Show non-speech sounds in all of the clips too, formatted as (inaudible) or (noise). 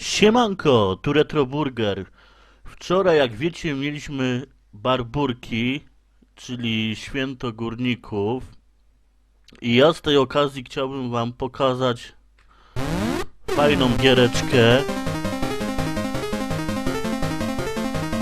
Siemanko, tu Retroburger. Wczoraj, jak wiecie, mieliśmy barburki, czyli święto górników. I ja z tej okazji chciałbym wam pokazać fajną giereczkę.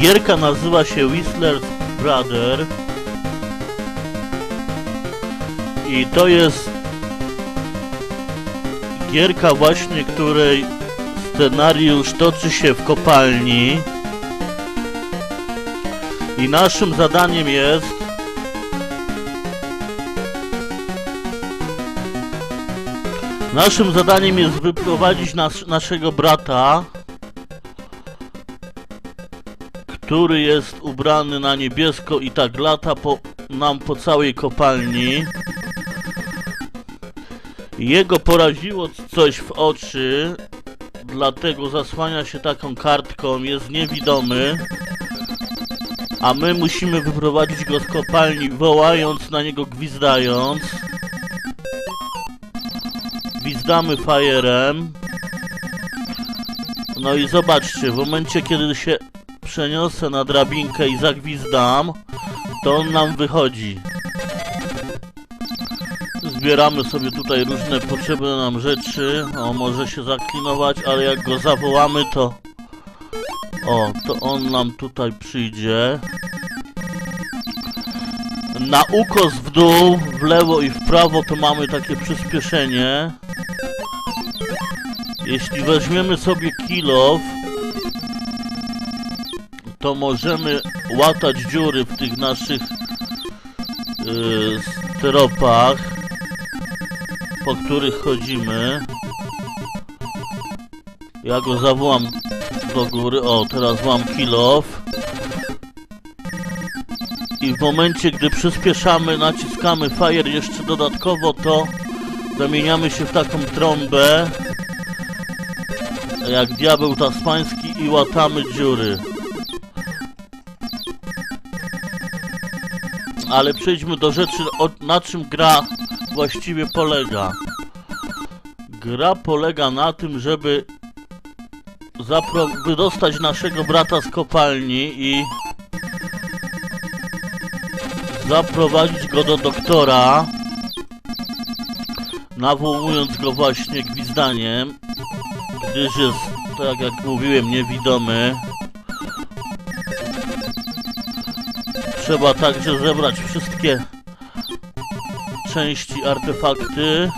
Gierka nazywa się Whistler's Brother. I to jest gierka właśnie, której scenariusz toczy się w kopalni. I naszym zadaniem jest naszym zadaniem jest wyprowadzić nas, naszego brata który jest ubrany na niebiesko i tak lata po, nam po całej kopalni. Jego poraziło coś w oczy dlatego zasłania się taką kartką, jest niewidomy, a my musimy wyprowadzić go z kopalni, wołając na niego, gwizdając. Gwizdamy fajerem. No i zobaczcie, w momencie kiedy się przeniosę na drabinkę i zagwizdam, to on nam wychodzi. Zbieramy sobie tutaj różne potrzebne nam rzeczy. O, może się zaklinować, ale jak go zawołamy, to... O, to on nam tutaj przyjdzie. Na ukos w dół, w lewo i w prawo to mamy takie przyspieszenie. Jeśli weźmiemy sobie kilof, to możemy łatać dziury w tych naszych yy, styropach po których chodzimy. Ja go zawołam do góry. O, teraz mam kill off. I w momencie, gdy przyspieszamy, naciskamy fire jeszcze dodatkowo, to zamieniamy się w taką trąbę. Jak diabeł tasmański i łatamy dziury. Ale przejdźmy do rzeczy, na czym gra właściwie polega? Gra polega na tym, żeby wydostać naszego brata z kopalni i zaprowadzić go do doktora, nawołując go właśnie gwizdaniem, gdyż jest, tak jak mówiłem, niewidomy. Trzeba także zebrać wszystkie części, artefakty.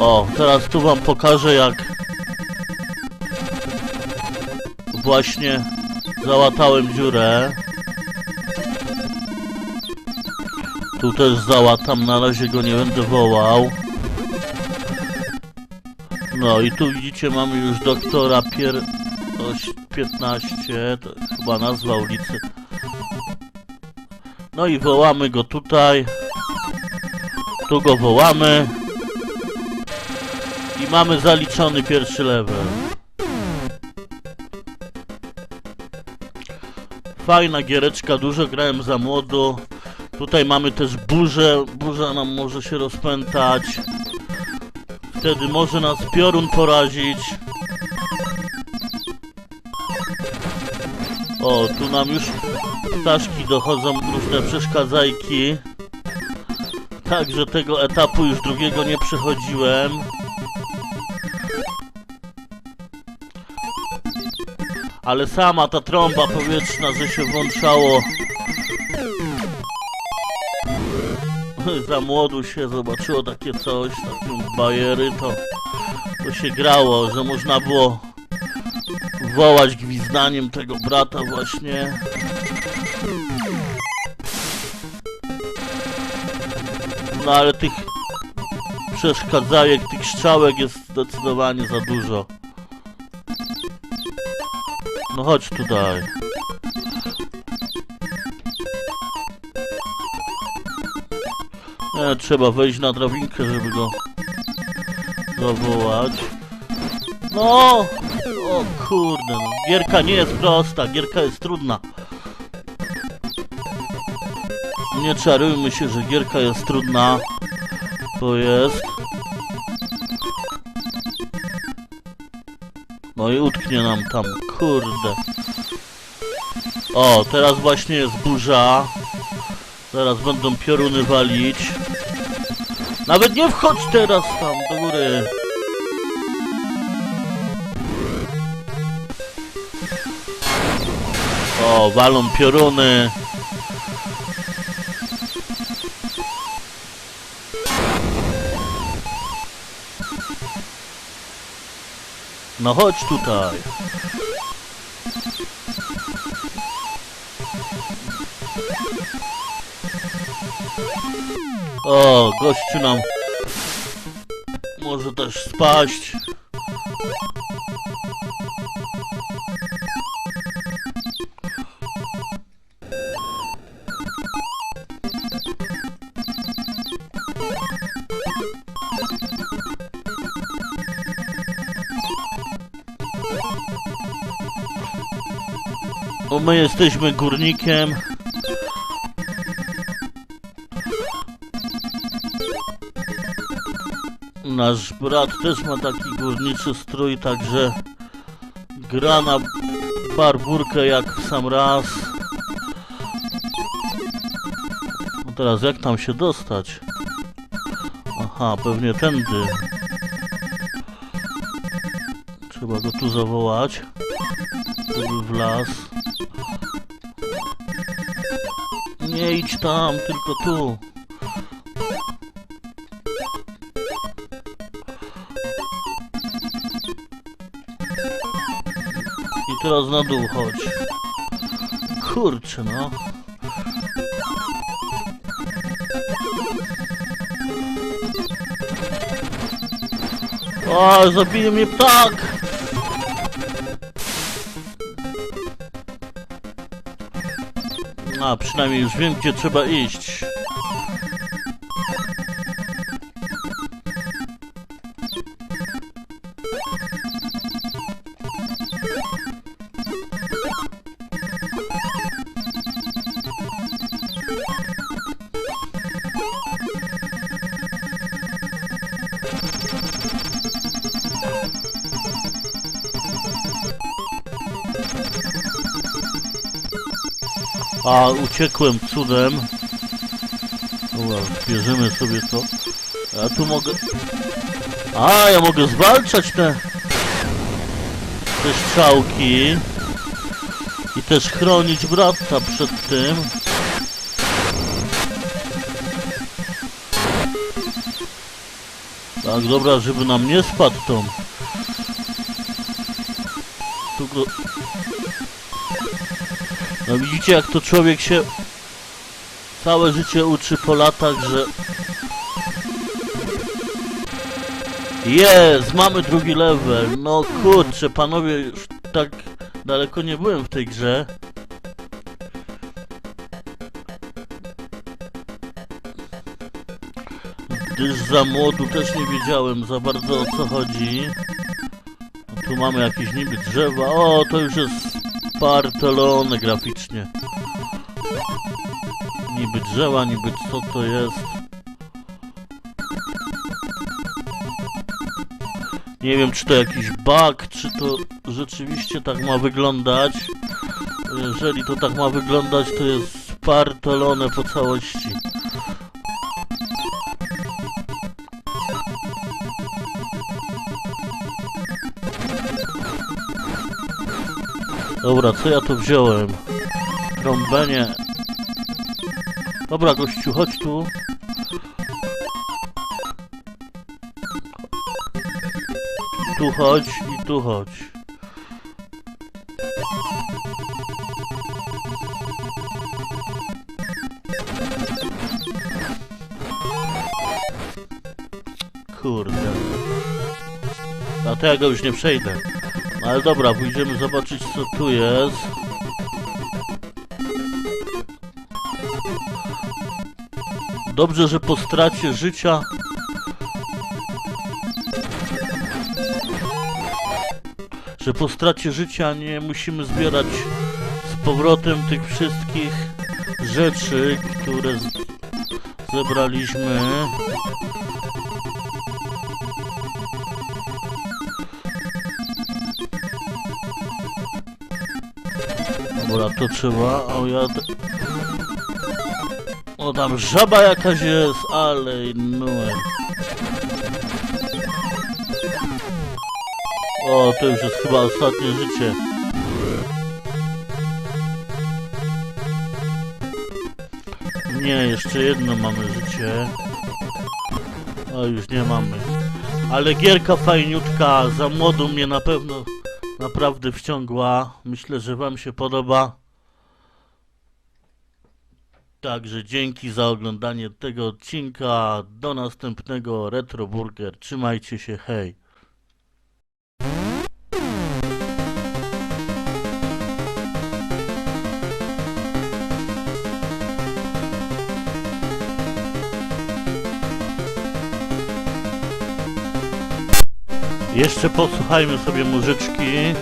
O, teraz tu wam pokażę jak właśnie załatałem dziurę. Tu też załatam, na razie go nie będę wołał. No i tu widzicie mamy już doktora Pier... oś- 15, to chyba nazwa ulicy. No i wołamy go tutaj. Tu go wołamy. I mamy zaliczony pierwszy level. Fajna giereczka, dużo grałem za młodo. Tutaj mamy też burzę. Burza nam może się rozpętać. Wtedy może nas piorun porazić. O, tu nam już ptaszki dochodzą, różne przeszkadzajki. Także tego etapu już drugiego nie przechodziłem. Ale sama ta trąba powietrzna, że się włączało. (laughs) Za młodu się zobaczyło takie coś, takie bajery, to, to się grało, że można było wołać gwizdaniem tego brata właśnie. No ale tych przeszkadzajek, tych strzałek jest zdecydowanie za dużo. No chodź tutaj. Trzeba wejść na drabinkę, żeby go zawołać. No! O kurde, no. Gierka nie jest prosta, gierka jest trudna. Nie czarujmy się, że gierka jest trudna. To jest. No i utknie nam tam, kurde. O, teraz właśnie jest burza. Zaraz będą pioruny walić. Nawet nie wchodź teraz tam do góry. O, walą pioruny. No chodź tutaj. O, gościu nam może też spaść. Bo my jesteśmy górnikiem. Nasz brat też ma taki górniczy strój, także gra na barburkę jak w sam raz. No teraz jak tam się dostać? Aha, pewnie tędy. Trzeba go tu zawołać. Żeby w las. Nie idź tam, tylko tu. I teraz na dół chodź. Kurczę no. O, zabije mnie ptak! A, przynajmniej już wiem, gdzie trzeba iść. A, uciekłem cudem. Dobra, bierzemy sobie to. Ja tu mogę... A, ja mogę zwalczać te... Te strzałki. I też chronić brata przed tym. Tak, dobra, żeby nam nie spadł tą. Tu go... No widzicie jak to człowiek się całe życie uczy po latach, że jest, mamy drugi level. No kurczę, panowie, już tak daleko nie byłem w tej grze. Gdyż za młodu też nie wiedziałem za bardzo o co chodzi. Tu mamy jakieś niby drzewa. O, to już jest spartolone graficznie. Niby drzewa, niby co to jest. Nie wiem, czy to jakiś bug, czy to rzeczywiście tak ma wyglądać. Jeżeli to tak ma wyglądać, to jest spartolone po całości. Dobra, co ja tu wziąłem? Trąbenie. Dobra, gościu, chodź tu. Tu chodź i tu chodź. Kurde. A to ja go już nie przejdę. No ale dobra, pójdziemy zobaczyć co tu jest. Dobrze, że po stracie życia że po stracie życia nie musimy zbierać z powrotem tych wszystkich rzeczy, które zebraliśmy. Dobra, to trzeba, o ja... O, tam żaba jakaś jest, ale numer. O, to już jest chyba ostatnie życie. Nie, jeszcze jedno mamy życie. O, już nie mamy. Ale gierka fajniutka, za młodu mnie na pewno naprawdę wciągła. Myślę, że wam się podoba. Także dzięki za oglądanie tego odcinka. Do następnego Retro Burger. Trzymajcie się, hej. Jeszcze posłuchajmy sobie muzyczki.